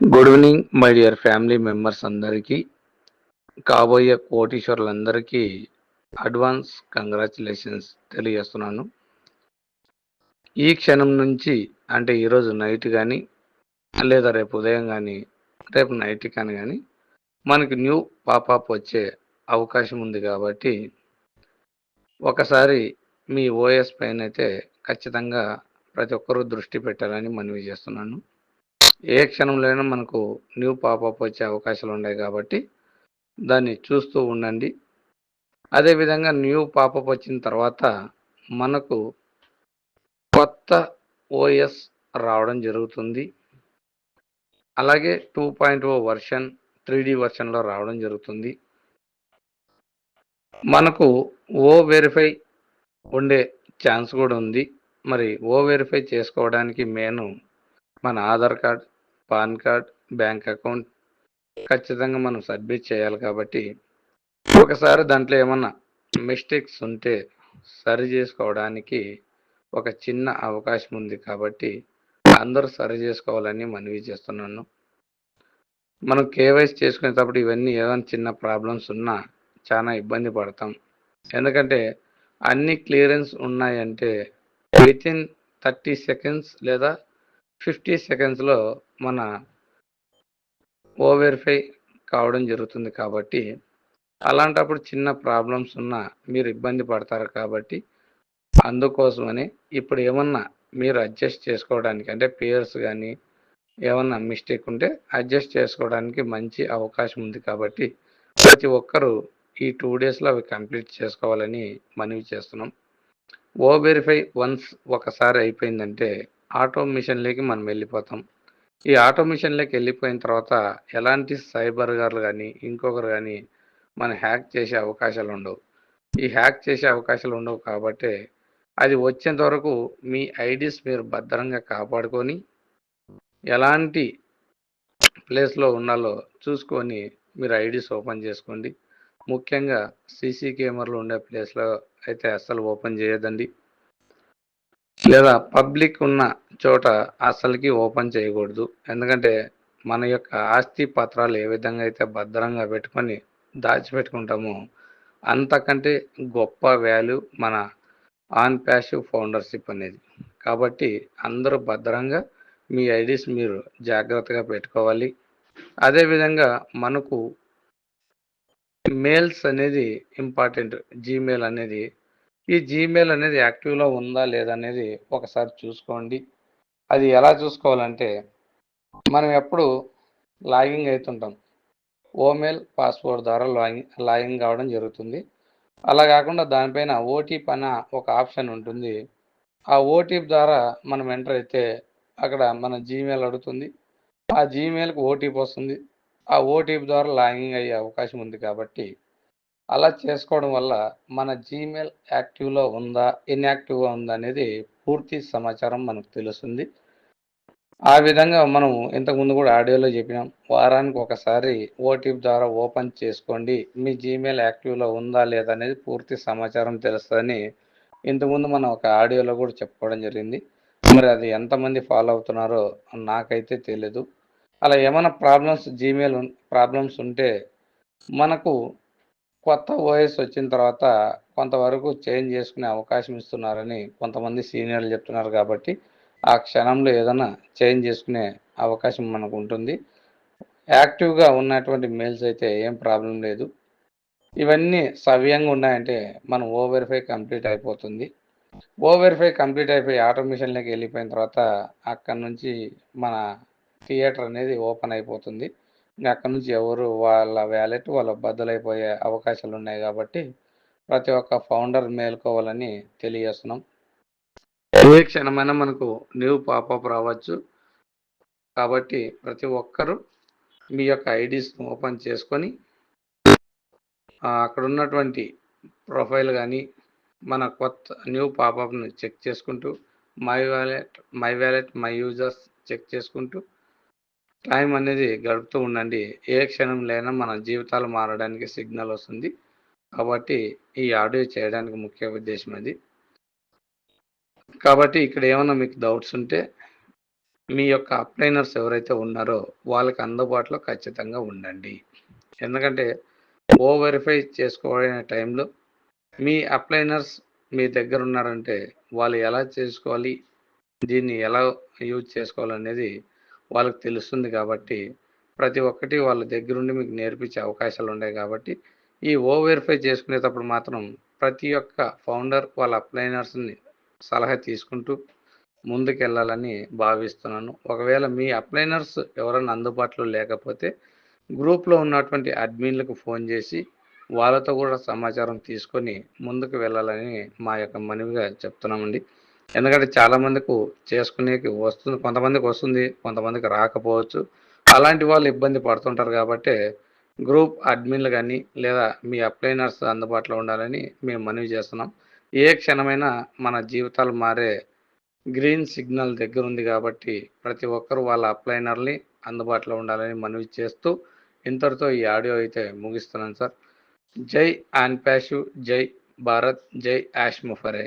Good evening my dear family members అందరికీ కాబోయే కోటీశ్వరులందరికీ advance congratulations తెలియజేస్తున్నాను. ఈ క్షణం నుంచి అంటే ఈరోజు నైట్ కానీ లేదా రేపు ఉదయం కానీ రేపు నైట్ కానీ కానీ మనకి న్యూ పాపప్ వచ్చే అవకాశం ఉంది కాబట్టి ఒకసారి మీ ఓఎస్ పైన అయితే ఖచ్చితంగా ప్రతి ఒక్కరూ దృష్టి పెట్టాలని మనవి చేస్తున్నాను. ఏ క్షణంలోనైనా మనకు న్యూ పాపప్ వచ్చే అవకాశాలు ఉన్నాయి కాబట్టి దాన్ని చూస్తూ ఉండండి. అదేవిధంగా న్యూ పాపప్ వచ్చిన తర్వాత మనకు కొత్త ఓఎస్ రావడం జరుగుతుంది. అలాగే two point O version three D వర్షన్లో రావడం జరుగుతుంది. మనకు ఓ వెరిఫై ఉండే ఛాన్స్ కూడా ఉంది. మరి ఓ వెరిఫై చేసుకోవడానికి మెయిన్ మన Aadhaar card PAN card bank account ఖచ్చితంగా మనం సబ్మిట్ చేయాలి కాబట్టి ఒకసారి దాంట్లో ఏమన్నా మిస్టేక్స్ ఉంటే సరి చేసుకోవడానికి ఒక చిన్న అవకాశం ఉంది కాబట్టి అందరూ సరి చేసుకోవాలని మనవి చేస్తున్నాను. మనం కేవైసీ చేసుకునేటప్పుడు ఇవన్నీ ఏమైనా చిన్న ప్రాబ్లమ్స్ ఉన్నా చాలా ఇబ్బంది పడతాం. ఎందుకంటే అన్ని క్లియరెన్స్ ఉన్నాయంటే విత్ ఇన్ థర్టీ సెకండ్స్ లేదా ఫిఫ్టీ సెకండ్స్లో మన ఓ వెరిఫై కావడం జరుగుతుంది కాబట్టి అలాంటప్పుడు చిన్న ప్రాబ్లమ్స్ ఉన్నా మీరు ఇబ్బంది పడతారు కాబట్టి అందుకోసమని ఇప్పుడు ఏమన్నా మీరు అడ్జస్ట్ చేసుకోవడానికి అంటే పేర్స్ కానీ ఏమన్నా మిస్టేక్ ఉంటే అడ్జస్ట్ చేసుకోవడానికి మంచి అవకాశం ఉంది కాబట్టి ప్రతి ఒక్కరూ ఈ టూ డేస్లో అవి కంప్లీట్ చేసుకోవాలని మనవి చేస్తున్నాం. ఓ వెరిఫై వన్స్ ఒకసారి అయిపోయిందంటే ఆటో మిషన్లోకి మనం వెళ్ళిపోతాం. ఈ ఆటో మిషన్లోకి వెళ్ళిపోయిన తర్వాత ఎలాంటి సైబర్ గారు కానీ ఇంకొకరు కానీ మన హ్యాక్ చేసే అవకాశాలు ఉండవు. ఈ హ్యాక్ చేసే అవకాశాలు ఉండవు కాబట్టి అది వచ్చేంత వరకు మీ ఐడీస్ మీరు భద్రంగా కాపాడుకొని ఎలాంటి ప్లేస్లో ఉండాలో చూసుకొని మీరు ఐడీస్ ఓపెన్ చేసుకోండి. ముఖ్యంగా సీసీ కెమెరాలు ఉండే ప్లేస్లో అయితే అస్సలు ఓపెన్ చేయొద్దండి. లేదా పబ్లిక్ ఉన్న చోట అసలుకి ఓపెన్ చేయకూడదు. ఎందుకంటే మన యొక్క ఆస్తి పత్రాలు ఏ విధంగా అయితే భద్రంగా పెట్టుకొని దాచిపెట్టుకుంటామో అంతకంటే గొప్ప వాల్యూ మన ఆన్ ప్యాసివ్ ఫౌండర్షిప్ అనేది. కాబట్టి అందరూ భద్రంగా మీ ఐడీస్ మీరు జాగ్రత్తగా పెట్టుకోవాలి. అదేవిధంగా మనకు మెయిల్స్ అనేది ఇంపార్టెంట్ జీమెయిల్ అనేది ఈ జీమెయిల్ అనేది యాక్టివ్లో ఉందా లేదా అనేది ఒకసారి చూసుకోండి. అది ఎలా చూసుకోవాలంటే మనం ఎప్పుడు లాగింగ్ అవుతుంటాం ఓమెయిల్ పాస్వర్డ్ ద్వారా లాగిన్ లాగిన్ కావడం జరుగుతుంది. అలా కాకుండా దానిపైన ఓటీపీ అన్న ఒక ఆప్షన్ ఉంటుంది. ఆ ఓటీపీ ద్వారా మనం ఎంటర్ అయితే అక్కడ మన జీమెయిల్ అడుగుతుంది. ఆ జీమెయిల్కి ఓటీపీ వస్తుంది. ఆ ఓటీపీ ద్వారా లాగిన్ అయ్యే అవకాశం ఉంది కాబట్టి అలా చేసుకోవడం వల్ల మన జీమెయిల్ యాక్టివ్లో ఉందా ఇన్యాక్టివ్గా ఉందా అనేది పూర్తి సమాచారం మనకు తెలుస్తుంది. ఆ విధంగా మనం ఇంతకుముందు కూడా ఆడియోలో చెప్పినాం. వారానికి ఒకసారి ఓటీపీ ద్వారా ఓపెన్ చేసుకోండి. మీ జీమెయిల్ యాక్టివ్లో ఉందా లేదా అనేది పూర్తి సమాచారం తెలుస్తుందని ఇంతకుముందు మనం ఒక ఆడియోలో కూడా చెప్పుకోవడం జరిగింది. మరి అది ఎంతమంది ఫాలో అవుతున్నారో నాకైతే తెలియదు అలా ఏమైనా ప్రాబ్లమ్స్ జీమెయిల్ ప్రాబ్లమ్స్ ఉంటే మనకు కొత్త ఓఎస్ వచ్చిన తర్వాత కొంతవరకు చేంజ్ చేసుకునే అవకాశం ఇస్తున్నారని కొంతమంది సీనియర్లు చెప్తున్నారు కాబట్టి ఆ క్షణంలో ఏదైనా చేంజ్ చేసుకునే అవకాశం మనకు ఉంటుంది. యాక్టివ్గా ఉన్నటువంటి మెయిల్స్ అయితే ఏం ప్రాబ్లం లేదు. ఇవన్నీ సవ్యంగా ఉన్నాయంటే మనం ఓ వెరిఫై కంప్లీట్ అయిపోతుంది. ఓ వెరిఫై కంప్లీట్ అయిపోయి ఆటోమేషన్లోకి వెళ్ళిపోయిన తర్వాత అక్కడ నుంచి మన థియేటర్ అనేది ఓపెన్ అయిపోతుంది. ఇంకా అక్కడ నుంచి ఎవరు వాళ్ళ వ్యాలెట్ వాళ్ళ బద్దలైపోయే అవకాశాలు ఉన్నాయి కాబట్టి ప్రతి ఒక్క ఫౌండర్ మేల్కోవాలని తెలియజేస్తున్నాం. ఏ క్షణమైనా మనకు న్యూ పాపప్ రావచ్చు. కాబట్టి ప్రతి ఒక్కరూ మీ యొక్క ఐడీస్ ఓపెన్ చేసుకొని అక్కడ ఉన్నటువంటి ప్రొఫైల్ కానీ మన కొత్త న్యూ పాపప్ని చెక్ చేసుకుంటూ my wallet my wallet my users check చేసుకుంటూ టైం అనేది గడుపుతూ ఉండండి. ఏ క్షణంలోనైనా మన జీవితాలు మారడానికి సిగ్నల్ వస్తుంది. కాబట్టి ఈ ఆడియో చేయడానికి ముఖ్య ఉద్దేశం అది. కాబట్టి ఇక్కడ ఏమైనా మీకు డౌట్స్ ఉంటే మీ యొక్క అప్లైనర్స్ ఎవరైతే ఉన్నారో వాళ్ళకి అందుబాటులో ఖచ్చితంగా ఉండండి. ఎందుకంటే ఓ వెరిఫై చేసుకోవాలనే టైంలో మీ అప్లైనర్స్ మీ దగ్గర ఉన్నారంటే వాళ్ళు ఎలా చేసుకోవాలి దీన్ని ఎలా యూజ్ చేసుకోవాలనేది వాళ్ళకి తెలుస్తుంది కాబట్టి ప్రతి ఒక్కటి వాళ్ళ దగ్గరుండి మీకు నేర్పించే అవకాశాలు ఉన్నాయి కాబట్టి ఈ ఓ వెరిఫై చేసుకునేటప్పుడు మాత్రం ప్రతి ఒక్క ఫౌండర్ వాళ్ళ అప్లైనర్స్ని సలహా తీసుకుంటూ ముందుకెళ్ళాలని భావిస్తున్నాను. ఒకవేళ మీ అప్లైనర్స్ ఎవరైనా అందుబాటులో లేకపోతే గ్రూప్లో ఉన్నటువంటి అడ్మిన్లకు ఫోన్ చేసి వాళ్ళతో కూడా సమాచారం తీసుకొని ముందుకు వెళ్ళాలని మా యొక్క మనవిగా చెప్తున్నామండి. ఎందుకంటే చాలామందికి చేసుకునేకి వస్తుంది కొంతమందికి వస్తుంది కొంతమందికి రాకపోవచ్చు. అలాంటి వాళ్ళు ఇబ్బంది పడుతుంటారు కాబట్టి గ్రూప్ అడ్మిన్లు కానీ లేదా మీ అప్లైనర్స్ అందుబాటులో ఉండాలని మేము మనవి చేస్తున్నాం. ఏ క్షణమైనా మన జీవితాలు మారే గ్రీన్ సిగ్నల్ దగ్గర ఉంది కాబట్టి ప్రతి ఒక్కరు వాళ్ళ అప్లైనర్ని అందుబాటులో ఉండాలని మనవి చేస్తూ ఇంతటితో ఈ ఆడియో అయితే ముగిస్తున్నాను సార్. జై ఆన్ ప్యాషు జై భారత్ జై యాష్ ముఫరే